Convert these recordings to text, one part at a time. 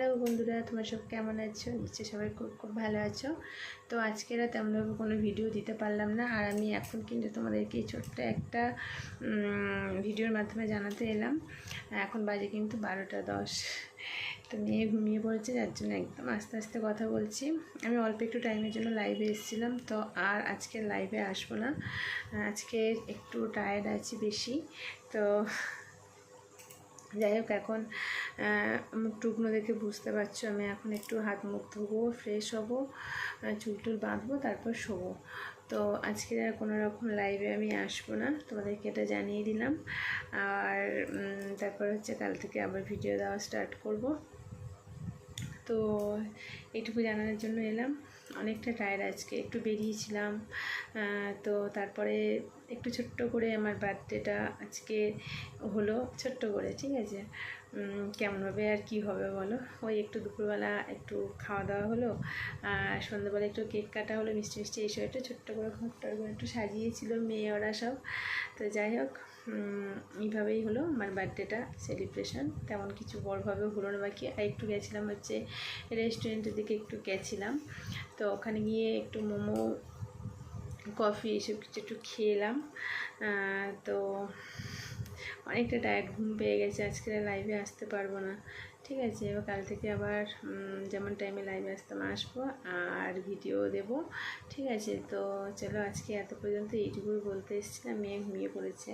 Hello বন্ধুরা, তোমরা সব কেমন আছো? নিশ্চয়ই সবাই খুব খুব ভালো আছো। তো আজকে আর তেমনভাবে কোনো ভিডিও দিতে পারলাম না। আর আমি এখন কিন্তু তোমাদেরকে ছোট্ট একটা ভিডিওর মাধ্যমে জানাতে এলাম। এখন বাজে কিন্তু বারোটা দশ। তো মেয়ে ঘুমিয়ে পড়েছে, যার জন্য একদম আস্তে আস্তে কথা বলছি। আমি অল্প একটু টাইমের জন্য লাইভে এসেছিলাম। তো আর আজকে লাইভে আসব না। আজকে একটু টায়ার্ড আছি বেশি। তো যাই হোক, এখন টুকনো দেখে বুঝতে পারছ, আমি এখন একটু হাত মুখ ধোবো ফ্রেশ হব চুল টুল বাঁধবো, তারপর শোবো। তো আজকে আর কোনো রকম লাইভে আমি আসব না, তোমাদেরকে এটা জানিয়ে দিলাম। আর তারপর হচ্ছে কাল থেকে আবার ভিডিও দেওয়া স্টার্ট করব। তো এটুকু জানানোর জন্য এলাম। অনেকটা টায়ার আজকে, একটু বেরিয়েছিলাম তো তারপরে একটু ছোট্ট করে আমার বার্থডেটা আজকে হলো, ছোট্ট করে, ঠিক আছে? কেমন হবে আর কি হবে বলো? ওই একটু দুপুরবেলা একটু খাওয়া দাওয়া হলো, আর সন্ধ্যাবেলা একটু কেক কাটা হলো, মিষ্টি মিষ্টি এইসব একটু ছোট্ট করে ঘরটার করে একটু সাজিয়েছিল মেয়ে ওরা সব। তো যাই হোক এইভাবেই হলো আমার বার্থডেটা সেলিব্রেশন তেমন কিছু বড়ভাবে হলো না, বাকি আর একটু গেছিলাম হচ্ছে রেস্টুরেন্টের দিকে একটু গেছিলাম। তো ওখানে গিয়ে একটু মোমো, কফি এসব কিছু একটু খেলাম। তো অনেকটা টায়ার্ড ঘুম পেয়ে গেছে, আজকে লাইভে আসতে পারব না। ঠিক আছে, এবার কাল থেকে আবার যেমন টাইমে লাইভে আসতাম, আসব আর ভিডিও দেব। ঠিক আছে, তো চলো আজকে এত পর্যন্ত এইটুকুই বলতে এসেছিলাম, মেয়ে ঘুমিয়ে পড়েছে।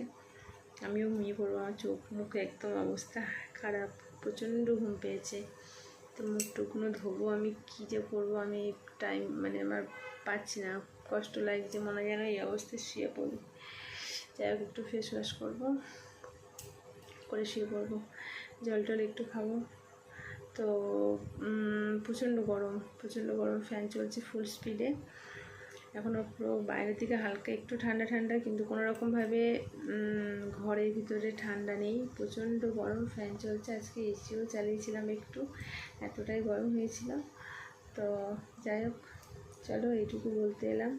আমিও ঘুমিয়ে পড়ব, আমার চোখ মুখ একদম অবস্থা খারাপ, প্রচণ্ড ঘুম পেয়েছে। তো মুখটুকুনো ধোবো, আমি কী যে করব, আমি টাইম মানে আমার পাচ্ছি না। কষ্ট লাগছে মনে যেন এই অবস্থায় শুয়ে পড়ি। যাই হোক, একটু ফেস ওয়াশ করব, করে শুয়ে পড়ব। জল টল একটু খাব। তো প্রচণ্ড গরম প্রচণ্ড গরম ফ্যান চলছে ফুল স্পিডে এখনও পুরো বাইরের দিকে হালকা একটু ঠান্ডা ঠান্ডা, কিন্তু কোনো রকমভাবে ঘরের ভিতরে ঠান্ডা নেই। প্রচণ্ড গরম, ফ্যান চলছে। আজকে এসিও চালিয়েছিলাম একটু, এতটাই গরম হয়েছিল। তো যাই হোক, চলো এইটুকু বলতে এলাম।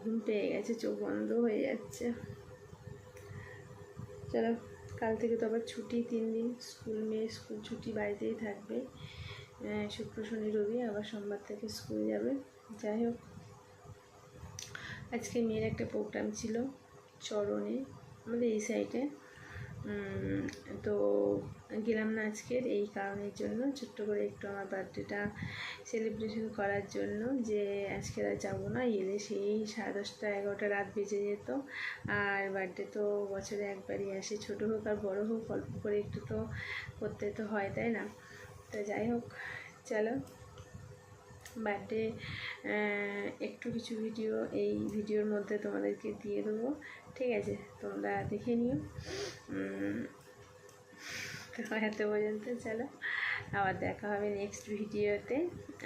ঘুম পেয়ে গেছে, চোখ বন্ধ হয়ে যাচ্ছে। চলো, কাল থেকে তো আবার ছুটি তিন দিন, স্কুল মেয়ে, স্কুল ছুটি বাড়িতেই থাকবে। শুক্র, শনি, রবি, আবার সোমবার থেকে স্কুল যাবে। যাই হোক। আজকে মেয়ের একটা প্রোগ্রাম ছিল চরণে, আমাদের এই সাইডে তো গেলাম না আজকের এই কারণের জন্য, ছোট্ট করে একটু আমার বার্থডেটা সেলিব্রেশন করার জন্য যে আজকে আর যাব না। এলে সেই সাড়ে দশটা, এগারোটা রাত বেজে যেত। আর বার্থডে তো বছরে একবারই আসে, ছোটো হোক আর বড়ো হোক, অল্প করে একটু তো করতে তো হয়, তাই না? তো যাই হোক, চলো। বার্থডে একটু কিছু ভিডিও এই ভিডিওর মধ্যে তোমাদেরকে দিয়ে দেবো। ঠিক আছে, তোমরা দেখে নিও। তো এত পর্যন্ত চলো, আবার দেখা হবে নেক্সট ভিডিওতে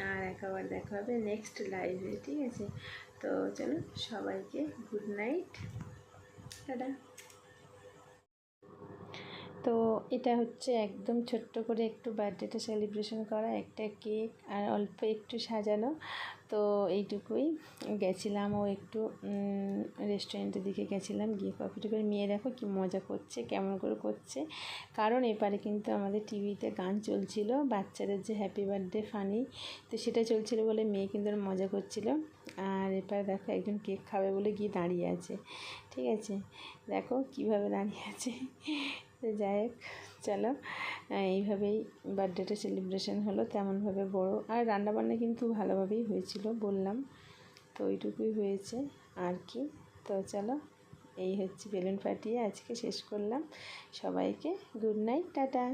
আর একবার দেখা হবে নেক্সট লাইভে ঠিক আছে? তো চলো, সবাইকে গুড নাইট টাটা। তো এটা হচ্ছে একদম ছোট্ট করে একটু বার্থডেটা সেলিব্রেশন করা, একটা কেক আর অল্প একটু সাজানো। তো এইটুকুই। গেছিলাম ও একটু রেস্টুরেন্টের দিকে গেছিলাম, গিয়ে কফি টফি মেয়ে দেখো কি মজা করছে, কেমন করে করছে। কারণ এপারে কিন্তু আমাদের টিভিতে গান চলছিল, বাচ্চাদের যে হ্যাপি বার্থডে ফানি তো সেটা চলছিল বলে মেয়ে কিন্তু মজা করছিল। আর এপারে দেখো একজন কেক খাবে বলে গিয়ে দাঁড়িয়ে আছে। ঠিক আছে? দেখো কীভাবে দাঁড়িয়ে আছে। তো যাই হোক, চলো। এইভাবেই বার্থডেটা সেলিব্রেশন হলো, তেমনভাবে বড়। আর রান্নাবান্না কিন্তু ভালোভাবেই হয়েছিল, বললাম। তো ওইটুকুই হয়েছে। আর কি? তো চলো, এই হচ্ছে বেলুন ফাটিয়ে আজকে শেষ করলাম। সবাইকে গুড নাইট টাটা।